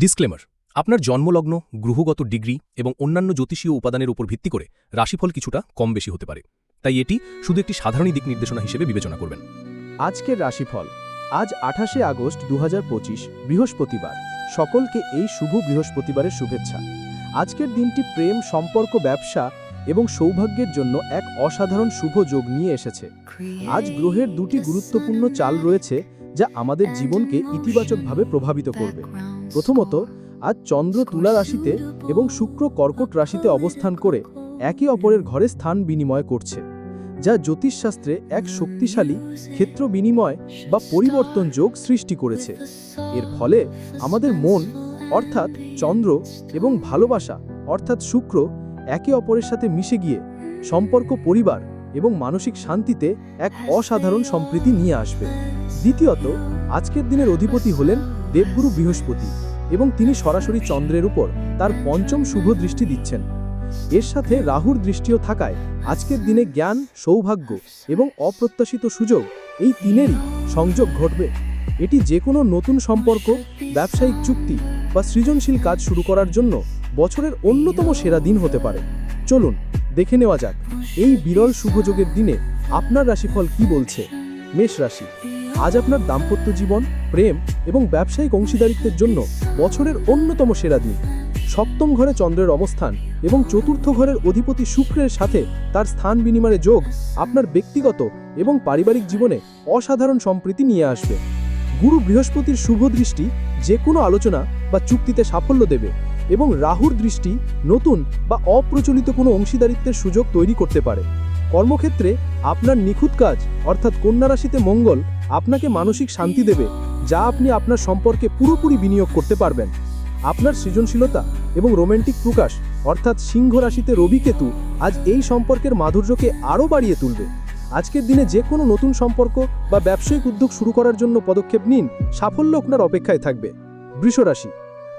Disclaimer আপনার জন্মলগ্ন, গ্রহগত degree এবং অন্যান্য জ্যোতিষীয় উপাদানের উপর ভিত্তি করে রাশিফল কিছুটা কম বেশি হতে পারে। তাই এটি শুধু একটি সাধারণ দিক নির্দেশনা হিসেবে বিবেচনা করবেন। আজকের রাশিফল, আজ আঠাশে আগস্ট দু হাজার পঁচিশ, বৃহস্পতিবার। সকলকে এই শুভ বৃহস্পতিবারের শুভেচ্ছা। আজকের দিনটি প্রেম, সম্পর্ক, ব্যবসা এবং সৌভাগ্যের জন্য এক অসাধারণ শুভ যোগ নিয়ে এসেছে। আজ গ্রহের দুটি গুরুত্বপূর্ণ চাল রয়েছে যা আমাদের জীবনকে ইতিবাচকভাবে প্রভাবিত করবে। প্রথমত আজ চন্দ্র তুলা রাশিতে এবং শুক্র কর্কট রাশিতে অবস্থান করে একে অপরের ঘরে স্থান বিনিময় করছে যা জ্যোতিষশাস্ত্রে এক শক্তিশালী ক্ষেত্র বিনিময় বা পরিবর্তন যোগ সৃষ্টি করেছে। এর ফলে আমাদের মন অর্থাৎ চন্দ্র এবং ভালোবাসা অর্থাৎ শুক্র একে অপরের সাথে মিশে গিয়ে সম্পর্ক পরিবার এবং মানসিক শান্তিতে এক অসাধারণ সম্প্রীতি নিয়ে আসবে। দ্বিতীয়ত আজকের দিনের অধিপতি হলেন দেবগুরু বৃহস্পতি এবং তিনি সরাসরি চন্দ্রের উপর তার পঞ্চম শুভ দৃষ্টি দিচ্ছেন। এর সাথে রাহুর দৃষ্টিও থাকায় আজকের দিনে জ্ঞান, সৌভাগ্য এবং অপ্রত্যাশিত সুযোগ এই তিনেরই সংযোগ ঘটবে। এটি যে কোনো নতুন সম্পর্ক, ব্যবসায়িক চুক্তি বা সৃজনশীল কাজ শুরু করার জন্য বছরের অন্যতম সেরা দিন হতে পারে। চলুন, দেখে নেওয়া যাক, এই বিরল শুভযোগের দিনে আপনার রাশিফল কি বলছে? মেষ রাশি। আজ আপনার দাম্পত্য জীবন, প্রেম এবং ব্যবসায়িক অংশীদারিত্বের জন্য বছরের অন্যতম সেরা দিন। সপ্তম ঘরে চন্দ্রের অবস্থান এবং চতুর্থ ঘরের অধিপতি শুক্রের সাথে তার স্থান বিনিময়ে যোগ আপনার ব্যক্তিগত এবং পারিবারিক জীবনে অসাধারণ সম্প্রীতি নিয়ে আসবে। গুরু বৃহস্পতির শুভ দৃষ্টি যে কোনো আলোচনা বা চুক্তিতে সাফল্য দেবে এবং রাহুর দৃষ্টি নতুন বা অপ্রচলিত কোনো অংশীদারিত্বের সুযোগ তৈরি করতে পারে। কর্মক্ষেত্রে আপনার নিখুঁত কাজ, অর্থাৎ কন্যা রাশিতে মঙ্গল আপনাকে মানসিক শান্তি দেবে, যা আপনি আপনার সম্পর্কে পুরোপুরি বিনিয়োগ করতে পারবেন। আপনার সৃজনশীলতা এবং রোমান্টিক প্রকাশ, অর্থাৎ সিংহ রাশিতে রবি কেতু, আজ এই সম্পর্কের মাধুর্যকে আরও বাড়িয়ে তুলবে। আজকের দিনে যে কোনো নতুন সম্পর্ক বা ব্যবসায়িক উদ্যোগ শুরু করার জন্য পদক্ষেপ নিন, সাফল্য আপনার অপেক্ষায় থাকবে। বৃষরাশি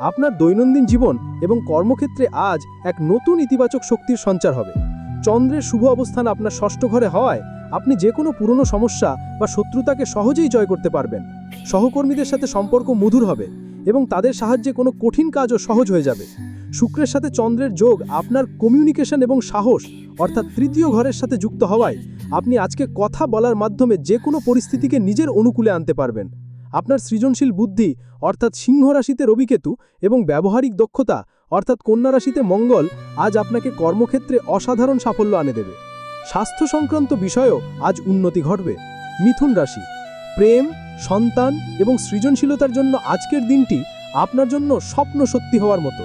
আপনার দৈনন্দিন জীবন এবং কর্মক্ষেত্রে আজ এক নতুন ইতিবাচক শক্তির সঞ্চার হবে। চন্দ্রের শুভ অবস্থান আপনার ষষ্ঠ ঘরে হওয়ায় আপনি যে কোনো পুরনো সমস্যা বা শত্রুতাকে সহজেই জয় করতে পারবেন। সহকর্মীদের সাথে সম্পর্ক মধুর হবে এবং তাদের সাহায্যে কোনো কঠিন কাজও সহজ হয়ে যাবে। শুক্রের সাথে চন্দ্রের যোগ আপনার কমিউনিকেশন এবং সাহস, অর্থাৎ তৃতীয় ঘরের সাথে যুক্ত হওয়ায় আপনি আজকে কথা বলার মাধ্যমে যে কোনো পরিস্থিতিকে নিজের অনুকূলে আনতে পারবেন। আপনার সৃজনশীল বুদ্ধি, অর্থাৎ সিংহ রাশিতে রবিকেতু এবং ব্যবহারিক দক্ষতা, অর্থাৎ কন্যা রাশিতে মঙ্গল, আজ আপনাকে কর্মক্ষেত্রে অসাধারণ সাফল্য আনে দেবে। স্বাস্থ্য সংক্রান্ত বিষয়েও আজ উন্নতি ঘটবে। মিথুন রাশি, প্রেম, সন্তান এবং সৃজনশীলতার জন্য আজকের দিনটি আপনার জন্য স্বপ্ন সত্যি হওয়ার মতো।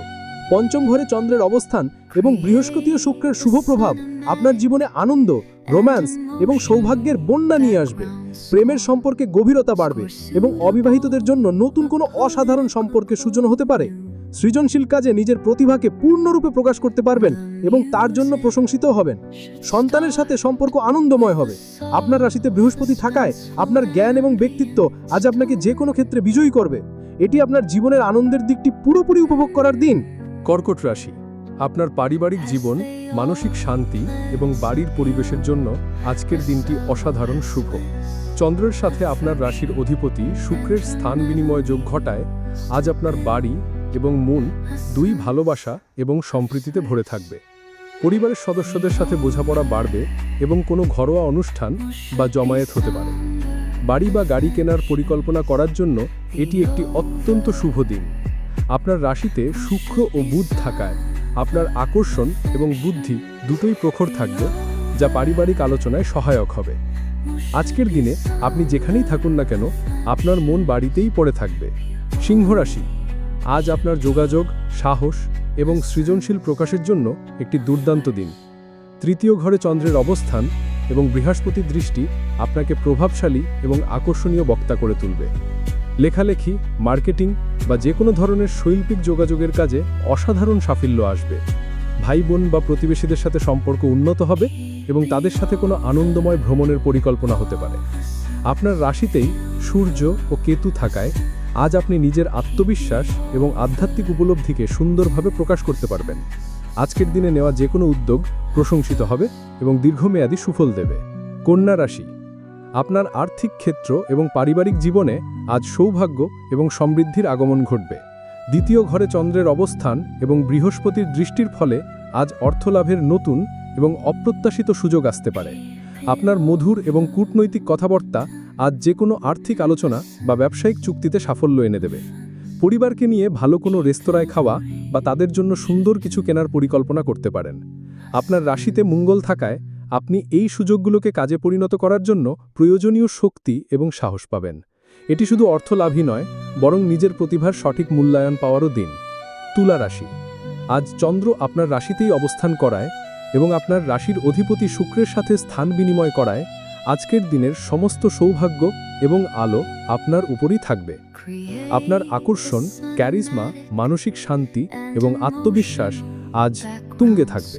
পঞ্চম ঘরে চন্দ্রের অবস্থান এবং বৃহস্পতি ও শুক্রের শুভ প্রভাব আপনার জীবনে আনন্দ, রোম্যান্স এবং সৌভাগ্যের বন্যা নিয়ে আসবে। প্রেমের সম্পর্কে গভীরতা বাড়বে এবং অবিবাহিতদের জন্য নতুন কোনো অসাধারণ সম্পর্কের সূচনা হতে পারে। সৃজনশীল কাজে নিজের প্রতিভাকে পূর্ণরূপে প্রকাশ করতে পারবেন এবং তার জন্য প্রশংসিত হবেন। সন্তানের সাথে সম্পর্ক আনন্দময় হবে। আপনার রাশিতে বৃহস্পতি থাকায় আপনার জ্ঞান এবং ব্যক্তিত্ব আজ আপনাকে যে কোনো ক্ষেত্রে বিজয়ী করবে। এটি আপনার জীবনের আনন্দের দিকটি পুরোপুরি উপভোগ করার দিন। কর্কট রাশি, আপনার পারিবারিক জীবন, মানসিক শান্তি এবং বাড়ির পরিবেশের জন্য আজকের দিনটি অসাধারণ শুভ। চন্দ্রের সাথে আপনার রাশির অধিপতি শুক্রের স্থান বিনিময় যোগ ঘটায়, আজ আপনার বাড়ি এবং মন দুই ভালোবাসা এবং সম্প্রীতিতে ভরে থাকবে। পরিবারের সদস্যদের সাথে বোঝাপড়া বাড়বে এবং কোনো ঘরোয়া অনুষ্ঠান বা জমায়েত হতে পারে। বাড়ি বা গাড়ি কেনার পরিকল্পনা করার জন্য এটি একটি অত্যন্ত শুভ দিন। আপনার রাশিতে শুক্র ও বুধ থাকায় আপনার আকর্ষণ এবং বুদ্ধি দুটোই প্রখর থাকবে, যা পারিবারিক আলোচনায় সহায়ক হবে। আজকের দিনে আপনি যেখানেই থাকুন না কেন, আপনার মন বাড়িতেই পড়ে থাকবে। সিংহ রাশি আজ আপনার যোগাযোগ, সাহস এবং সৃজনশীল প্রকাশের জন্য একটি দুর্দান্ত দিন। তৃতীয় ঘরে চন্দ্রের অবস্থান এবং বৃহস্পতির দৃষ্টি আপনাকে প্রভাবশালী এবং আকর্ষণীয় বক্তা করে তুলবে। লেখালেখি, মার্কেটিং বা যে কোনো ধরনের শৈল্পিক যোগাযোগের কাজে অসাধারণ সাফল্য আসবে। ভাই বোন বা প্রতিবেশীদের সাথে সম্পর্ক উন্নত হবে এবং তাদের সাথে কোনো আনন্দময় ভ্রমণের পরিকল্পনা হতে পারে। আপনার রাশিতেই সূর্য ও কেতু থাকায় আজ আপনি নিজের আত্মবিশ্বাস এবং আধ্যাত্মিক উপলব্ধিকে সুন্দরভাবে প্রকাশ করতে পারবেন। আজকের দিনে নেওয়া যে কোনো উদ্যোগ প্রশংসিত হবে এবং দীর্ঘমেয়াদী সুফল দেবে। কন্যা রাশি, আপনার আর্থিক ক্ষেত্র এবং পারিবারিক জীবনে আজ সৌভাগ্য এবং সমৃদ্ধির আগমন ঘটবে। দ্বিতীয় ঘরে চন্দ্রের অবস্থান এবং বৃহস্পতির দৃষ্টির ফলে আজ অর্থলাভের নতুন এবং অপ্রত্যাশিত সুযোগ আসতে পারে। আপনার মধুর এবং কূটনৈতিক কথাবার্তা আজ যে কোনো আর্থিক আলোচনা বা ব্যবসায়িক চুক্তিতে সাফল্য এনে দেবে। পরিবারকে নিয়ে ভালো কোনো রেস্তোরাঁয় খাওয়া বা তাদের জন্য সুন্দর কিছু কেনার পরিকল্পনা করতে পারেন। আপনার রাশিতে মঙ্গল থাকায় আপনি এই সুযোগগুলোকে কাজে পরিণত করার জন্য প্রয়োজনীয় শক্তি এবং সাহস পাবেন। এটি শুধু অর্থ লাভই নয়, বরং নিজের প্রতিভার সঠিক মূল্যায়ন পাওয়ারও দিন। তুলা রাশি। আজ চন্দ্র আপনার রাশিতেই অবস্থান করায় এবং আপনার রাশির অধিপতি শুক্রের সাথে স্থান বিনিময় করায় আজকের দিনের সমস্ত সৌভাগ্য এবং আলো আপনার উপরই থাকবে। আপনার আকর্ষণ, ক্যারিজমা, মানসিক শান্তি এবং আত্মবিশ্বাস আজ তুঙ্গে থাকবে।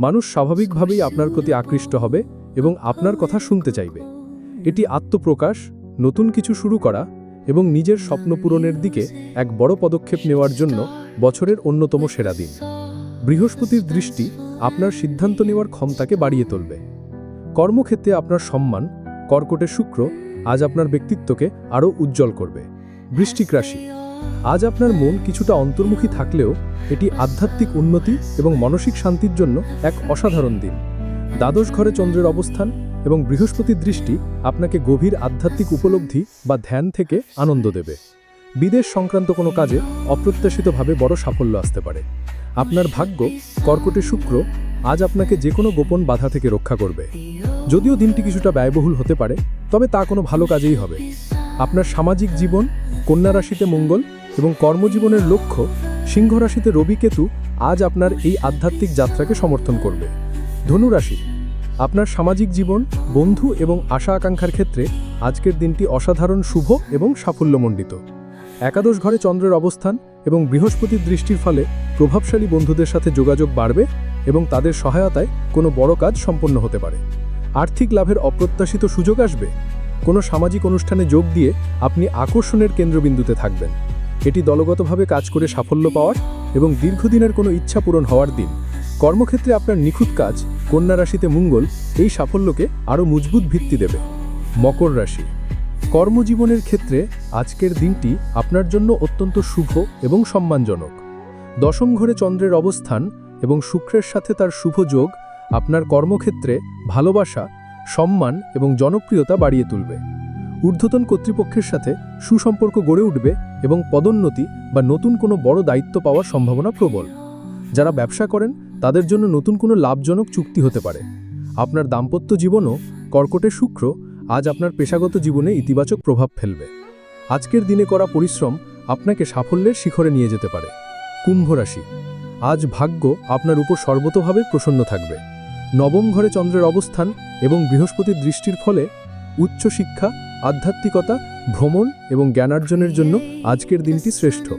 মানুষ স্বাভাবিকভাবেই আপনার প্রতি আকৃষ্ট হবে এবং আপনার কথা শুনতে চাইবে। এটি আত্মপ্রকাশ, নতুন কিছু শুরু করা এবং নিজের স্বপ্ন পূরণের দিকে এক বড় পদক্ষেপ নেওয়ার জন্য বছরের অন্যতম সেরা দিন। বৃহস্পতির দৃষ্টি আপনার সিদ্ধান্ত নেওয়ার ক্ষমতাকে বাড়িয়ে তুলবে। কর্মক্ষেত্রে আপনার সম্মান, কর্কটে শুক্র আজ আপনার ব্যক্তিত্বকে আরও উজ্জ্বল করবে। বৃষ্টিক রাশি, আজ আপনার মন কিছুটা অন্তর্মুখী থাকলেও এটি আধ্যাত্মিক উন্নতি এবং মানসিক শান্তির জন্য এক অসাধারণ দিন। দ্বাদশ ঘরে চন্দ্রের অবস্থান এবং বৃহস্পতির দৃষ্টি আপনাকে গভীর আধ্যাত্মিক উপলব্ধি বা ধ্যান থেকে আনন্দ দেবে। বিদেশ সংক্রান্ত কোনো কাজে অপ্রত্যাশিতভাবে বড় সাফল্য আসতে পারে। আপনার ভাগ্য কর্কটে শুক্র আজ আপনাকে যে কোনো গোপন বাধা থেকে রক্ষা করবে। যদিও দিনটি কিছুটা ব্যয়বহুল হতে পারে, তবে তা কোনো ভালো কাজেই হবে। আপনার সামাজিক জীবন, কন্যা রাশিতে মঙ্গল এবং কর্মজীবনের লক্ষ্য সিংহ রাশিতে রবি কেতু আজ আপনার এই আধ্যাত্মিক যাত্রাকে সমর্থন করবে। ধনু রাশি, আপনার সামাজিক জীবন, বন্ধু এবং আশা আকাঙ্ক্ষার ক্ষেত্রে আজকের দিনটি অসাধারণ শুভ এবং সাফল্যমণ্ডিত। একাদশ ঘরে চন্দ্রের অবস্থান এবং বৃহস্পতির দৃষ্টির ফলে প্রভাবশালী বন্ধুদের সাথে যোগাযোগ বাড়বে এবং তাদের সহায়তায় কোনো বড় কাজ সম্পন্ন হতে পারে। আর্থিক লাভের অপ্রত্যাশিত সুযোগ আসবে। কোনো সামাজিক অনুষ্ঠানে যোগ দিয়ে আপনি আকর্ষণের কেন্দ্রবিন্দুতে থাকবেন। এটি দলগতভাবে কাজ করে সাফল্য পাওয়ার এবং দীর্ঘদিনের কোনো ইচ্ছা পূরণ হওয়ার দিন। কর্মক্ষেত্রে আপনার নিখুঁত কাজ, কন্যা রাশিতে মঙ্গল, এই সাফল্যকে আরও মজবুত ভিত্তি দেবে। মকর রাশি। কর্মজীবনের ক্ষেত্রে আজকের দিনটি আপনার জন্য অত্যন্ত শুভ এবং সম্মানজনক। দশম ঘরে চন্দ্রের অবস্থান এবং শুক্রের সাথে তার শুভ যোগ আপনার কর্মক্ষেত্রে ভালোবাসা, সম্মান এবং জনপ্রিয়তা বাড়িয়ে তুলবে। ঊর্ধ্বতন কর্তৃপক্ষের সাথে সুসম্পর্ক গড়ে উঠবে এবং পদোন্নতি বা নতুন কোনো বড় দায়িত্ব পাওয়ার সম্ভাবনা প্রবল। যারা ব্যবসা করেন, তাদের জন্য নতুন কোনো লাভজনক চুক্তি হতে পারে। আপনার দাম্পত্য জীবনও কর্কটে শুক্র আজ আপনার পেশাগত জীবনে ইতিবাচক প্রভাব ফেলবে। আজকের দিনে করা পরিশ্রম আপনাকে সাফল্যের শিখরে নিয়ে যেতে পারে। কুম্ভ রাশি আজ ভাগ্য আপনার উপর সর্বতভাবে প্রসন্ন থাকবে। নবম ঘরে চন্দ্রের অবস্থান এবং বৃহস্পতির দৃষ্টির ফলে উচ্চশিক্ষা আধ্যাত্মিকতা, ভ্রমণ এবং জ্ঞানার্জনের জন্য আজকের দিনটি শ্রেষ্ঠ।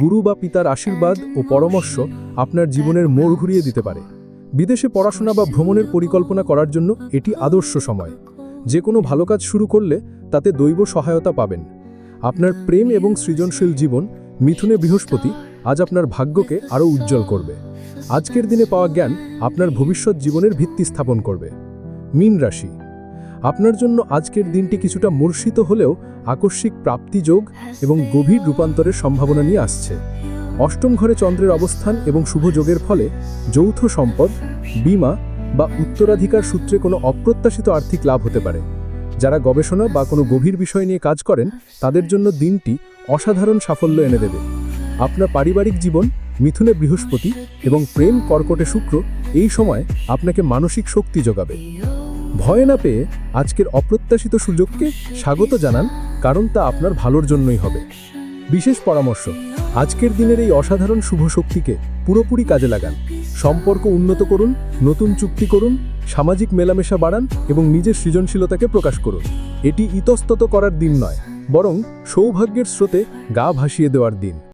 গুরু বা পিতার আশীর্বাদ ও পরামর্শ আপনার জীবনের মোড় ঘুরিয়ে দিতে পারে। বিদেশে পড়াশোনা বা ভ্রমণের পরিকল্পনা করার জন্য এটি আদর্শ সময়। যে কোনো ভালো কাজ শুরু করলে তাতে দৈব সহায়তা পাবেন। আপনার প্রেম এবং সৃজনশীল জীবন, মিথুনে বৃহস্পতি আজ আপনার ভাগ্যকে আরও উজ্জ্বল করবে। আজকের দিনে পাওয়া জ্ঞান আপনার ভবিষ্যৎ জীবনের ভিত্তি স্থাপন করবে। মীন রাশি। আপনার জন্য আজকের দিনটি কিছুটা মূর্ষিত হলেও আকস্মিক প্রাপ্তিযোগ এবং গভীর রূপান্তরের সম্ভাবনা নিয়ে আসছে। অষ্টম ঘরে চন্দ্রের অবস্থান এবং শুভ যোগের ফলে যৌথ সম্পদ, বিমা বা উত্তরাধিকার সূত্রে কোনো অপ্রত্যাশিত আর্থিক লাভ হতে পারে। যারা গবেষণা বা কোনো গভীর বিষয় নিয়ে কাজ করেন, তাদের জন্য দিনটি অসাধারণ সাফল্য এনে দেবে। আপনার পারিবারিক জীবন, মিথুনে বৃহস্পতি এবং প্রেম কর্কটে শুক্র এই সময় আপনাকে মানসিক শক্তি যোগাবে। ভয় না পেয়ে আজকের অপ্রত্যাশিত সুযোগকে স্বাগত জানান, কারণ তা আপনার ভালোর জন্যই হবে। বিশেষ পরামর্শ, আজকের দিনের এই অসাধারণ শুভ শক্তিকে পুরোপুরি কাজে লাগান। সম্পর্ক উন্নত করুন, নতুন চুক্তি করুন, সামাজিক মেলামেশা বাড়ান এবং নিজের সৃজনশীলতাকে প্রকাশ করুন। এটি ইতস্তত করার দিন নয়, বরং সৌভাগ্যের স্রোতে গা ভাসিয়ে দেওয়ার দিন।